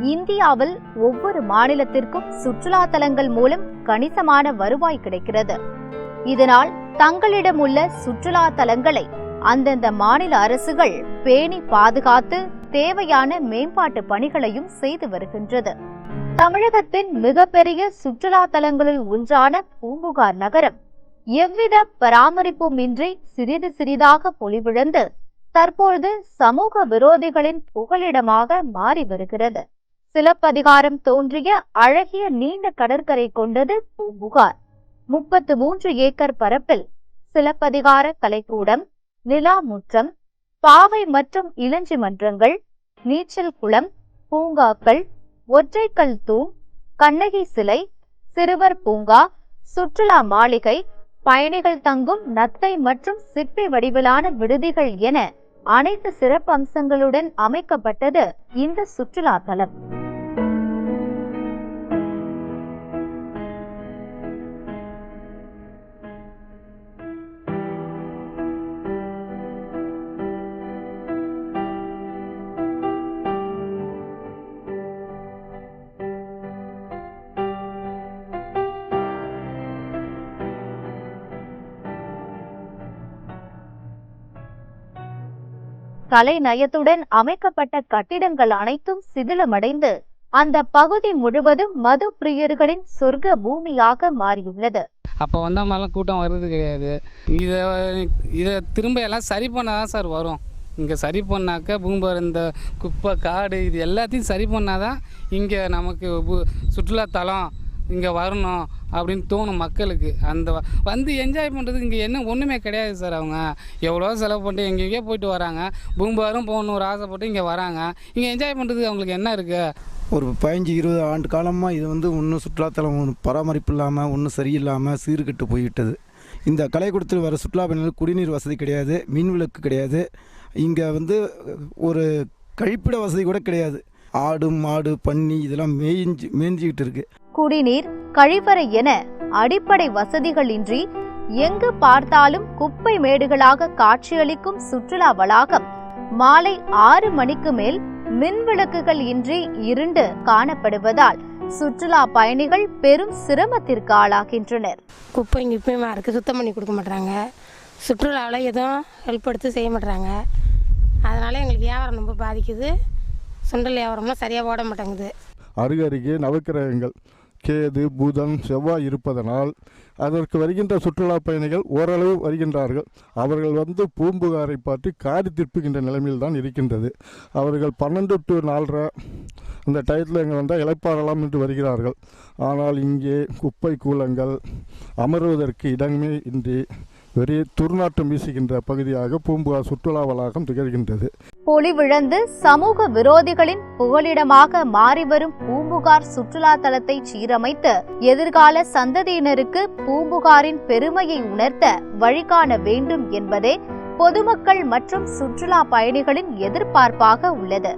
இந்தியாவில் ஒவ்வொரு மாநிலத்திற்கும் சுற்றுலா தலங்கள் மூலம் கணிசமான வருவாய் கிடைக்கிறது. இதனால் தங்களிடம் உள்ள சுற்றுலா தலங்களை அந்தந்த மாநில அரசுகள் பேணி பாதுகாத்து தேவையான மேம்பாட்டு பணிகளையும் செய்து வருகின்றது. தமிழகத்தின் மிகப்பெரிய சுற்றுலா தலங்களில் ஒன்றான பூம்புகார் நகரம். எவ்வித பராமரிப்பும் இன்றி சிறிது சிறிதாக பொலிவிழந்து தற்பொழுது சமூக விரோதிகளின் புகலிடமாக மாறி வருகிறது. சிலப்பதிகாரம் தோன்றிய அழகிய நீண்ட கடற்கரை கொண்டது பூம்புகார். முப்பத்து மூன்று ஏக்கர் பரப்பில் சிலப்பதிகார கலைக்கூடம் நிலா முற்றம் பாவை மற்றும் இளஞ்சி மன்றங்கள் நீச்சல் குளம் பூங்காக்கள் ஒற்றைக்கல் தூண் கண்ணகி சிலை சிறுவர் பூங்கா சுற்றுலா மாளிகை பயணிகள் தங்கும் நத்தை மற்றும் சிற்பி வடிவிலான விடுதிகள் என அனைத்து சிறப்பு அம்சங்களுடன் அமைக்கப்பட்டது இந்த சுற்றுலா தலம். கலை நயத்துடன் அமைக்கப்பட்ட கட்டிடங்கள் அனைத்தும் சிதிலமடைந்து அந்த பகுதி முழுவதும் மது பிரியர்களின் சொர்க்க பூமியாக மாறியுள்ளது. அப்போ வந்த மாதிரிலாம் கூட்டம் வர்றது கிடையாது. இதை இதை திரும்ப எல்லாம் சரி பண்ணால் தான் சார் வரும். இங்கே சரி பண்ணாக்க பூம்பர் இந்த குப்பை காடு இது எல்லாத்தையும் சரி பண்ணால் தான் இங்கே நமக்கு பு- சுற்றுலாத்தலம் இங்கே வரணும் அப்படின்னு தோணும் மக்களுக்கு. அந்த வந்து என்ஜாய் பண்ணுறதுக்கு இங்கே என்ன ஒன்றுமே கிடையாது சார் அவங்க. எவ்வளோ செலவு பண்ணிட்டு எங்கெங்கேயோ போயிட்டு வராங்க. பூம்பாரும் போகணும் ஒரு ஆசைப்பட்டு இங்கே வராங்க. இங்கே என்ஜாய் பண்ணுறதுக்கு அவங்களுக்கு என்ன இருக்குது ஒரு பதினஞ்சு இருபது ஆண்டு காலமாக இது வந்து ஒன்றும் சுற்றுலாத்தலம் ஒன்று பராமரிப்பு இல்லாமல் ஒன்றும் சரியில்லாமல் சீர்கெட்டு போய்விட்டது. இந்த கலைக்கூடத்தில் வர சுற்றுலா பயணிகள் குடிநீர் வசதி கிடையாது மின் விளக்கு கிடையாது. இங்கே வந்து ஒரு கழிப்பிட வசதி கூட கிடையாது. ஆடு மாடு பன்னி இதெல்லாம் மேய்ஞ்சி மேய்ஞ்சிக்கிட்டு இருக்கு. குடிநீர் கழிவறை என அடிப்படை வசதிகள் இன்றி எங்கு பார்த்தாலும் குப்பை மேடுகளாக காட்சியளிக்கும் சுற்றுலா வளாகம் மாலை ஆறு மணிக்கு மேல் மின் விளக்குகள் இன்றி இருண்டு காணப்படுவதால் சுற்றுலா பயணிகள் பெரும் சிரமத்திற்கு ஆளாகின்றனர். குப்பை கிப்பையுமா இருக்குது சுத்தம் பண்ணி கொடுக்க மாட்றாங்க. சுற்றுலாவில் எதுவும் ஹெல்ப் எடுத்து செய்ய மாட்றாங்க. அதனால் எங்களுக்கு வியாபாரம் ரொம்ப பாதிக்குது. சுண்டல் வியாபாரமும் சரியாக ஓட மாட்டேங்குது. அருகருகே நவக்கிரகங்கள் கேது புதன் செவ்வாய் இருப்பதனால் அதற்கு வருகின்ற சுற்றுலா பயணிகள் ஓரளவு வருகின்றார்கள். அவர்கள் வந்து பூம்புகாரை பார்த்து காரி திருப்புகின்ற நிலைமையில் தான் இருக்கின்றது. அவர்கள் பன்னெண்டு டு நாலரை அந்த டயத்தில் இங்கே வந்தால் இளைப்பாறலாம் என்று வருகிறார்கள். ஆனால் இங்கே குப்பை கூலங்கள் அமர்வதற்கு இடமே இன்றி வெறிய துர்நாற்றம் வீசுகின்ற பகுதியாக பூம்புகார் சுற்றுலா வளாகம் திகழ்கின்றது. பொலிவிழந்து சமூக விரோதிகளின் புகலிடமாக மாறிவரும் பூம்புகார் சுற்றுலா தலத்தை சீரமைத்து எதிர்கால சந்ததியினருக்கு பூம்புகாரின் பெருமையை உணர்த்த வழிகாண வேண்டும் என்பதே பொதுமக்கள் மற்றும் சுற்றுலா பயணிகளின் எதிர்பார்ப்பாக உள்ளது.